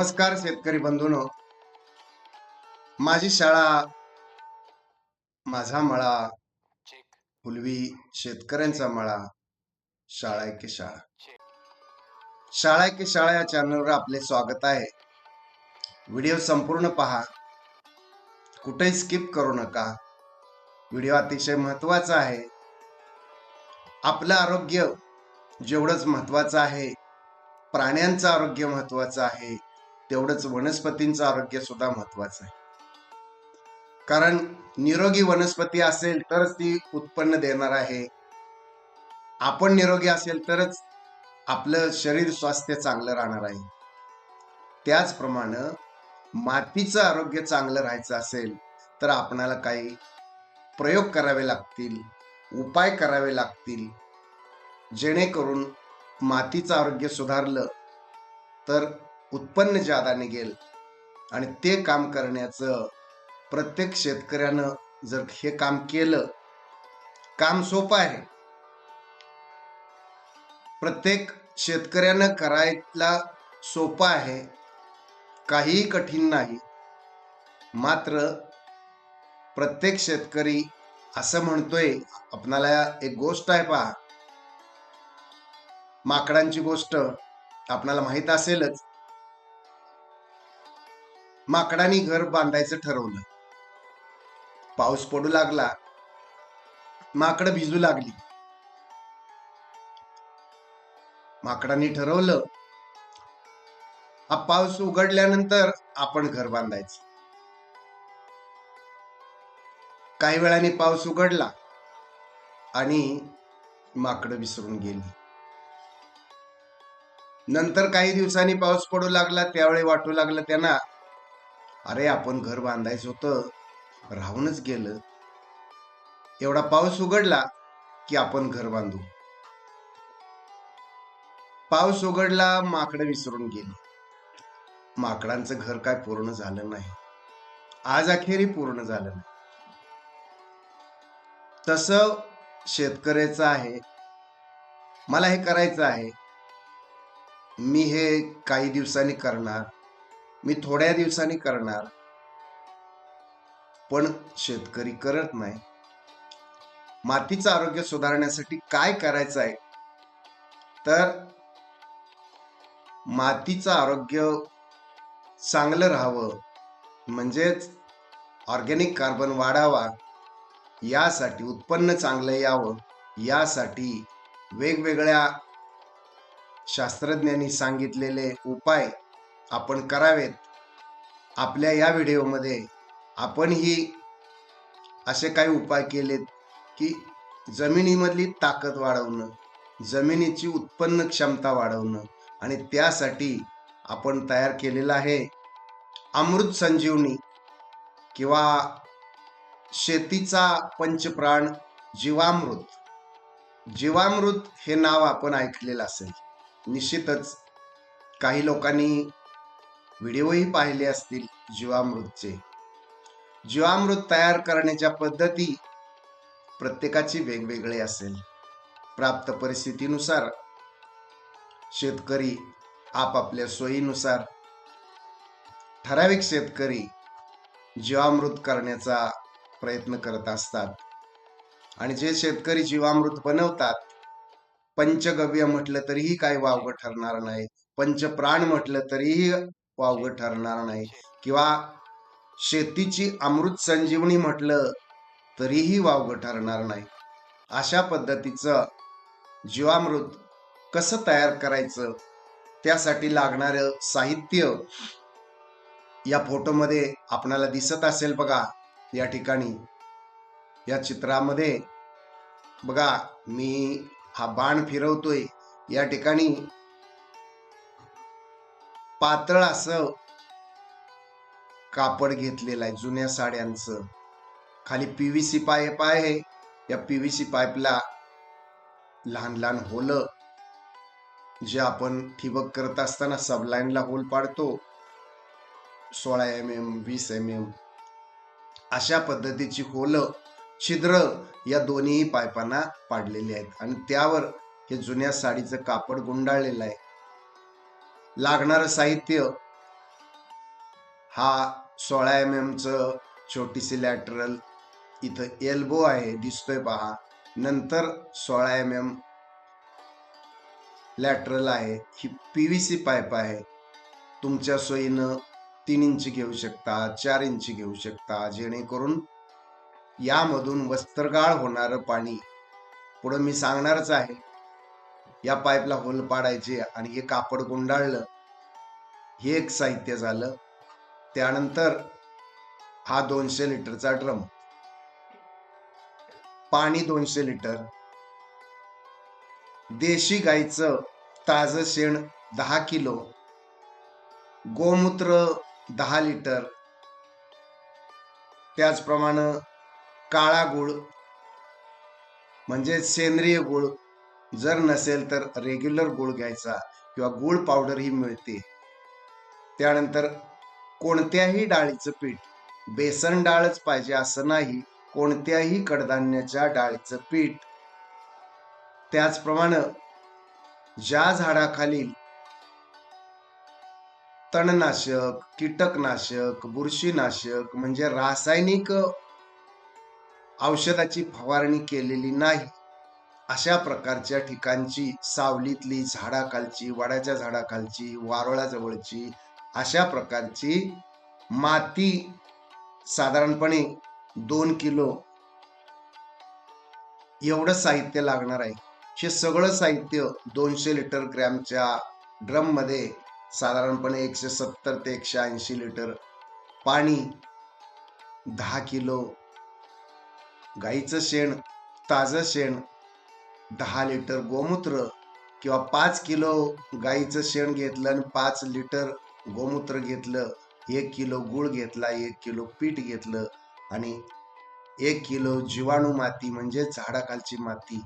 नमस्कार शेतकरी बंधूनो. माझी शाळा माझा मळा पूर्वी शेतकऱ्यांचा मळा शाळा की शाळा. शाळा की शाळा या चॅनलवर आपले स्वागत आहे. व्हिडिओ संपूर्ण पहा. कुठेही स्किप करू नका. व्हिडिओ अतिशय महत्त्वाचा आहे. आपलं आरोग्य जेवढंच महत्वाचं आहे प्राण्यांचं आरोग्य महत्वाचं आहे तेवढंच वनस्पतींचं आरोग्य सुद्धा महत्वाचं आहे. कारण निरोगी वनस्पती असेल तरच ती उत्पन्न देणार आहे. आपण निरोगी असेल तरच आपलं शरीर स्वास्थ्य चांगलं राहणार आहे. त्याचप्रमाणे मातीचं आरोग्य चांगलं राहायचं असेल तर आपणाला काही प्रयोग करावे लागतील उपाय करावे लागतील. जेणेकरून मातीचं आरोग्य सुधारलं तर उत्पन्न ज्यादा निघेल आणि ते काम करण्याचं प्रत्येक शेतकऱ्यानं जर हे काम केलं काम सोपं आहे. प्रत्येक शेतकऱ्यानं करायला सोपं आहे काहीही कठीण नाही. मात्र प्रत्येक शेतकरी असं म्हणतोय आपणाला एक गोष्ट आहे पहा. माकडांची गोष्ट आपणाला माहीत असेलच. माकडांनी घर बांधायचं ठरवलं. पाऊस पडू लागला. माकडं भिजू लागली. माकडांनी ठरवलं हा पाऊस उघडल्यानंतर आपण घर बांधायचं. काही वेळाने पाऊस उघडला आणि माकडं विसरून गेली. नंतर काही दिवसांनी पाऊस पडू लागला त्यावेळी वाटू लागलं त्यांना अरे आपण घर बांधायचं होतं. राहूनच गेलं. एवढा पाऊस उघडला की आपण घर बांधू. पाऊस उघडला माकडं विसरून गेली. माकडांचं घर काय पूर्ण झालं नाही. आज अखेरी पूर्ण झालं नाही. तस शेतकऱ्याचं आहे. मला हे करायचं आहे. मी हे काही दिवसांनी करणार. मी थोड्या दिवसांनी करणार. पण शेतकरी करत नाही. मातीचं आरोग्य सुधारण्यासाठी काय करायचं आहे? तर मातीचं आरोग्य चांगलं राहावं. म्हणजेच ऑर्गॅनिक कार्बन वाढावा. यासाठी उत्पन्न चांगलं यावं. यासाठी वेगवेगळ्या शास्त्रज्ञांनी सांगितलेले उपाय आपण करावेत. आपल्या या व्हिडिओमध्ये आपणही असे काही उपाय केलेत की जमिनीमधली ताकद वाढवणं जमिनीची उत्पन्न क्षमता वाढवणं आणि त्यासाठी आपण तयार केलेलं आहे अमृत संजीवनी किंवा शेतीचा पंचप्राण जीवामृत. जीवामृत हे नाव आपण ऐकलेलं असेल. निश्चितच काही लोकांनी व्हिडिओही पाहिले असतील जीवामृतचे. जीवामृत तयार करण्याच्या पद्धती प्रत्येकाची वेगवेगळी असेल. प्राप्त परिस्थितीनुसार शेतकरी आपापल्या सोयीनुसार ठराविक शेतकरी जीवामृत करण्याचा प्रयत्न करत असतात. आणि जे शेतकरी जीवामृत बनवतात पंचगव्य म्हटलं तरीही काही वावगं ठरणार नाही पंचप्राण म्हटलं तरीही वावगं ठरणार नाही. किंवा शेतीची अमृत संजीवनी म्हटलं तरीही वावगं ठरणार नाही. अशा पद्धतीचं जीवामृत कसं तयार करायचं? त्यासाठी लागणारं साहित्य या फोटोमध्ये आपणाला दिसत असेल बघा या ठिकाणी. या चित्रामध्ये बघा मी हा बाण फिरवतोय. या ठिकाणी पातळ असं कापड घेतलेलं आहे जुन्या साड्यांचं. खाली पीव्हीसी पाईप आहे. या पीव्हीसी पाईपला लहान लहान होलं जे आपण ठिबक करत असताना सबलाईनला होल पाडतो. सोळा एम एम वीस एम एम अशा पद्धतीची होलं छिद्र या दोन्ही पाईपांना पाडलेली आहेत. आणि त्यावर हे जुन्या साडीचं कापड गुंडाळलेलं आहे. लागणारं साहित्य हा सोळा एम एमचं छोटीशी लॅटरल इथं एल्बो आहे दिसतोय पहा. नंतर सोळा एम एम लॅटरल आहे ही पी व्ही सी पाईप आहे. तुमच्या सोयीनं तीन इंची घेऊ शकता चार इंची घेऊ शकता जेणेकरून यामधून वस्त्रगाळ होणारं पाणी. पुढं मी सांगणारच आहे या पाईपला होल पाडायचे आणि हे कापड गुंडाळलं. हे एक साहित्य झालं. त्यानंतर हा दोनशे लिटरचा ड्रम. पाणी दोनशे लिटर. देशी गाईचं ताज शेण दहा किलो. गोमूत्र दहा लिटर. त्याचप्रमाणे काळा गुळ म्हणजे सेंद्रिय गुळ जर नसेल तर रेग्युलर गुळ घ्यायचा किंवा गुळ पावडर ही मिळते. त्यानंतर कोणत्याही डाळीचं पीठ बेसन डाळच पाहिजे असं नाही कोणत्याही कडधान्याच्या डाळीचं पीठ. त्याचप्रमाणे ज्या झाडाखालील तणनाशक कीटकनाशक बुरशीनाशक म्हणजे रासायनिक औषधाची फवारणी केलेली नाही अशा प्रकारच्या ठिकाणची सावलीतली झाडाखालची वडाच्या झाडाखालची वारोळाजवळची अशा प्रकारची माती साधारणपणे दोन किलो एवढं साहित्य लागणार आहे. हे सगळं साहित्य दोनशे लिटर ग्रॅमच्या ड्रममध्ये साधारणपणे एकशे सत्तर ते एकशे ऐंशी लिटर पाणी दहा किलो गाईचं शेण ताजं शेण दहा लिटर गोमूत्र किंवा पाच किलो गाईचं शेण घेतलं आणि पाच लिटर गोमूत्र घेतलं एक किलो गुळ घेतला एक किलो पीठ घेतलं आणि एक किलो जीवाणू माती म्हणजे झाडाखालची माती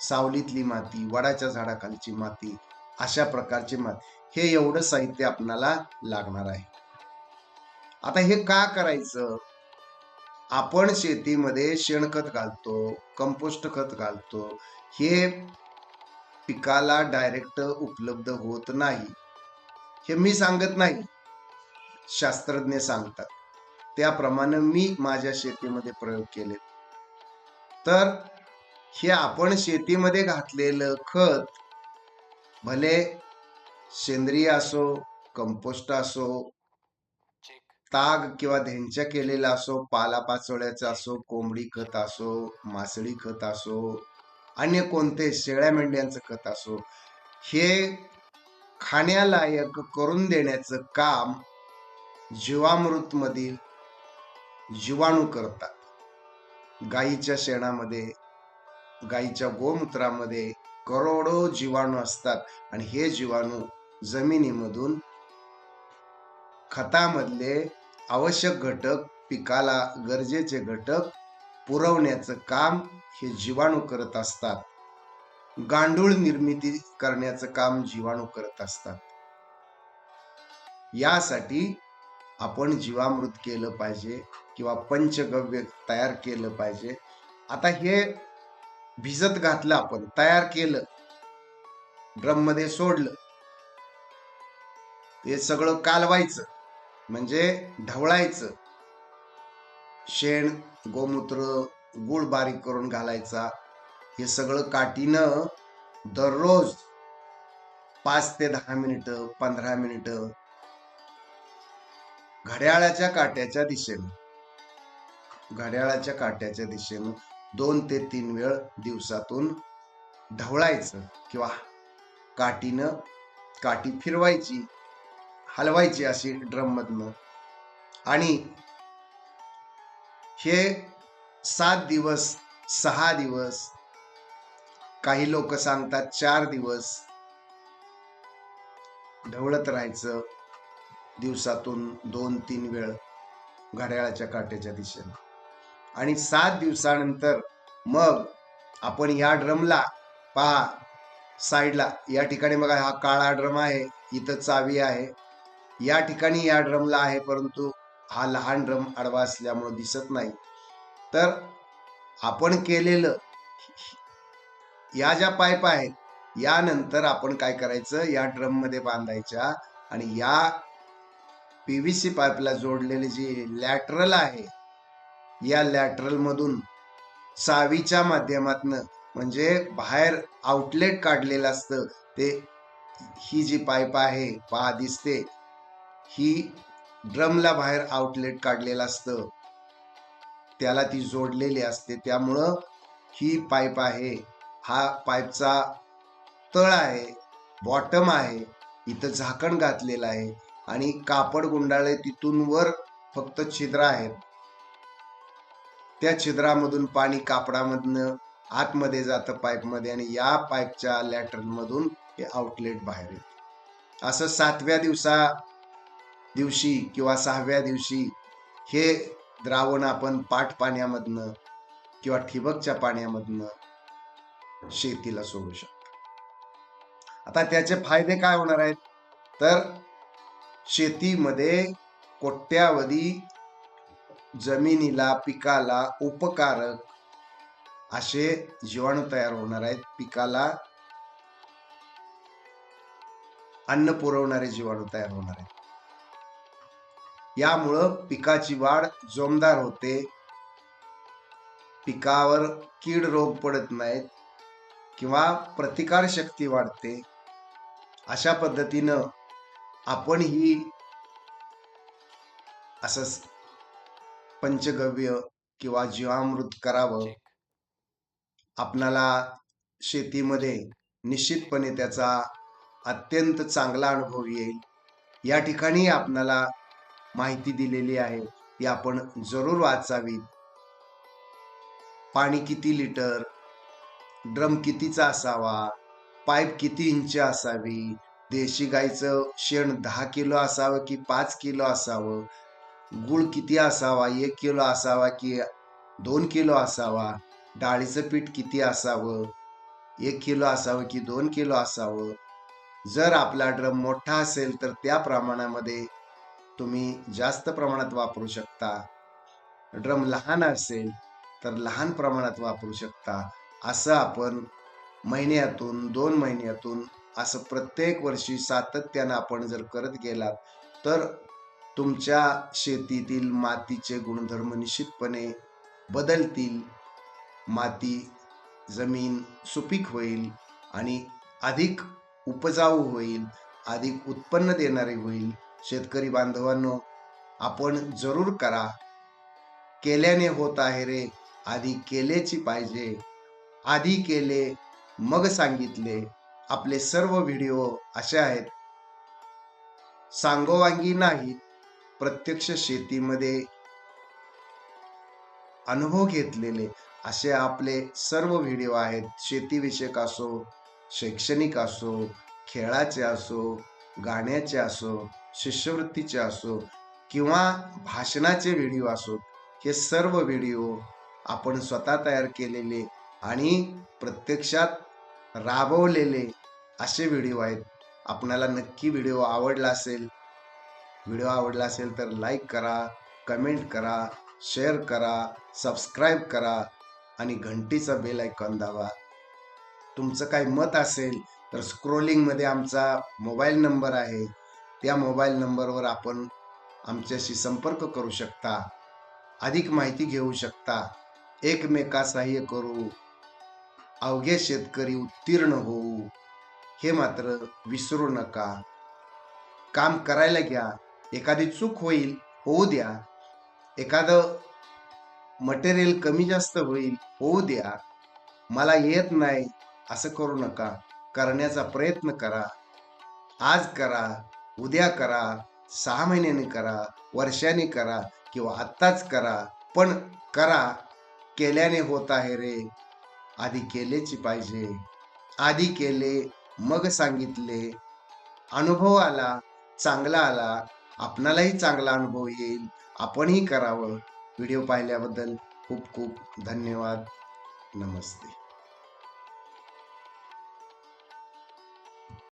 सावलीतली माती वडाच्या झाडाखालची माती अशा प्रकारची माती. हे एवढं साहित्य आपणाला लागणार आहे. आता हे का करायचं? आपण शेतीमध्ये शेणखत घालतो कंपोस्ट खत घालतो हे पिकाला डायरेक्ट उपलब्ध होत नाही. हे मी सांगत नाही. शास्त्रज्ञ सांगतात. त्याप्रमाणे मी माझ्या शेतीमध्ये प्रयोग केले तर हे आपण शेतीमध्ये घातलेलं खत भले सेंद्रिय असो कंपोस्ट असो ताग किंवा धेंच्या केलेला असो पालापाचोळ्याचा असो कोंबडी खत असो मासळी खत असो अन्य कोणते शेळ्या मेंढ्यांचं खत असो हे खाण्यालायक करून देण्याचं काम जीवामृत मधील जीवाणू करतात. गाईच्या शेणामध्ये गाईच्या गोमूत्रामध्ये करोडो जीवाणू असतात आणि हे जीवाणू जमिनीमधून खतामधले आवश्यक घटक पिकाला गरजेचे घटक पुरवण्याचं काम हे जीवाणू करत असतात. गांडूळ निर्मिती करण्याचं काम जीवाणू करत असतात. यासाठी आपण जीवामृत केलं पाहिजे किंवा पंचगव्य तयार केलं पाहिजे. आता हे भिजत घातलं आपण तयार केलं ड्रममध्ये सोडलं. हे सगळं कालवायचं. म्हणजे ढवळायचं. शेण गोमूत्र गुळ बारीक करून घालायचा. हे सगळं काठीनं दररोज पाच ते दहा मिनिटं पंधरा मिनिटं घड्याळाच्या काट्याच्या दिशेनं. घड्याळाच्या काट्याच्या दिशेनं दोन ते तीन वेळ दिवसातून ढवळायचं किंवा काठीनं काठी फिरवायची. हलवायची अशी ड्रम मधनं आणि हे सात दिवस सहा दिवस काही लोक सांगतात चार दिवस ढवळत राहायचं दिवसातून दोन तीन वेळ घड्याळाच्या काट्याच्या दिशेने. आणि सात दिवसानंतर मग आपण या ड्रमला पहा साईडला या ठिकाणी बघा हा काळा ड्रम आहे इथं चावी आहे. या ठिकाणी या ड्रमला आहे परंतु हा लहान ड्रम आडवा असल्यामुळे दिसत नाही. तर आपण केलेलं या ज्या पाईप आहेत यानंतर आपण काय करायचं या ड्रममध्ये बांधायच्या आणि या पी व्ही सी पाईपला जोडलेली जी लॅटरल आहे या लॅटरल मधून चावीच्या माध्यमातनं म्हणजे बाहेर आउटलेट काढलेलं असतं ते ही जी पाईप आहे पहा दिसते. ही ड्रमला बाहेर आउटलेट काढलेलं असतं. त्याला ती जोडलेली असते. त्यामुळं ही पाईप आहे. हा पाईपचा तळ आहे बॉटम आहे इथं झाकण घातलेलं आहे आणि कापड गुंडाळे तिथून वर फक्त छिद्र आहेत. त्या छिद्रामधून पाणी कापडामधनं आतमध्ये जातं पाईपमध्ये आणि या पाईपच्या लॅटरमधून हे आउटलेट बाहेर येत. असं सातव्या दिवसा दिवशी किंवा सहाव्या दिवशी हे द्रावण आपण पाठ पाण्यामधनं किंवा ठिबकच्या पाण्यामधनं शेतीला सोडू शकतो. आता त्याचे फायदे काय होणार आहेत? तर शेतीमध्ये कोट्यावधी जमिनीला पिकाला उपकारक असे जीवाणू तयार होणार आहेत. पिकाला अन्न पुरवणारे जीवाणू तयार होणार आहेत. यामुळं पिकाची वाढ जोमदार होते. पिकावर कीड रोग पडत नाहीत किंवा प्रतिकार शक्ती वाढते. अशा पद्धतीनं आपण ही असं पंचगव्य किंवा जीवामृत करावं. आपणाला शेतीमध्ये निश्चितपणे त्याचा अत्यंत चांगला अनुभव येईल. या ठिकाणी आपणाला माहिती दिलेली आहे ती आपण जरूर वाचावी पाणी किती लिटर ड्रम कितीचा असावा पाईप किती इंच असावी देशी गाईचं शेण दहा किलो असावं की पाच किलो असावं गुळ किती असावा एक किलो असावा की दोन किलो असावा डाळीचं पीठ किती असावं एक किलो असावं की दोन किलो असावं. जर आपला ड्रम मोठा असेल तर त्या प्रमाणामध्ये तुम्ही जास्त प्रमाणात वापरू शकता. ड्रम लहान असेल तर लहान प्रमाणात वापरू शकता. असं आपण महिन्यातून दोन महिन्यातून असं प्रत्येक वर्षी सातत्यानं आपण जर करत गेलात तर तुमच्या शेतीतील मातीचे गुणधर्म निश्चितपणे बदलतील. माती जमीन सुपीक होईल आणि अधिक उपजाऊ होईल अधिक उत्पन्न देणारी होईल. शेतकरी बांधवांनो आपण जरूर करा. केल्याने होत आहे रे. आधी केलेची पाहिजे. आधी केले मग सांगितले. आपले सर्व व्हिडिओ असे आहेत. सांगोवांगी नाही प्रत्यक्ष शेतीमध्ये अनुभव घेतलेले असे आपले सर्व व्हिडिओ आहेत. शेतीविषयक असो शैक्षणिक असो खेळाचे असो गाण्याचे असो शिष्यवृत्तीचे असो किंवा भाषणाचे व्हिडिओ असो हे सर्व व्हिडिओ आपण स्वतः तयार केलेले आणि प्रत्यक्षात राबवलेले असे व्हिडिओ आहेत. आपणाला नक्की व्हिडिओ आवडला असेल व्हिडिओ आवडला असेल तर लाईक करा कमेंट करा शेअर करा सबस्क्राईब करा आणि घंटीचा बेल ऐकॉन दाबा. तुमचं काही मत असेल तर स्क्रोलिंगमध्ये आमचा मोबाईल नंबर आहे. त्या मोबाईल नंबरवर आपण आमच्याशी संपर्क करू शकता. अधिक माहिती घेऊ शकता. एकमेका सहाय्य करू. अवघे शेतकरी उत्तीर्ण होऊ. हे मात्र विसरू नका. काम करायला घ्या. एखादी चूक होईल होऊ द्या. एखादं मटेरियल कमी जास्त होईल होऊ द्या. मला येत नाही असं करू नका. करण्याचा प्रयत्न करा. आज करा उद्या करा सहा महिन्याने करा वर्षाने करा किंवा आत्ताच करा पण करा. केल्याने होत आहे रे. आधी केलेची पाहिजे. आधी केले मग सांगितले. अनुभव आला चांगला आला. आपणालाही चांगला अनुभव येईल. आपणही करावं. व्हिडिओ पाहिल्याबद्दल खूप खूप धन्यवाद. नमस्ते.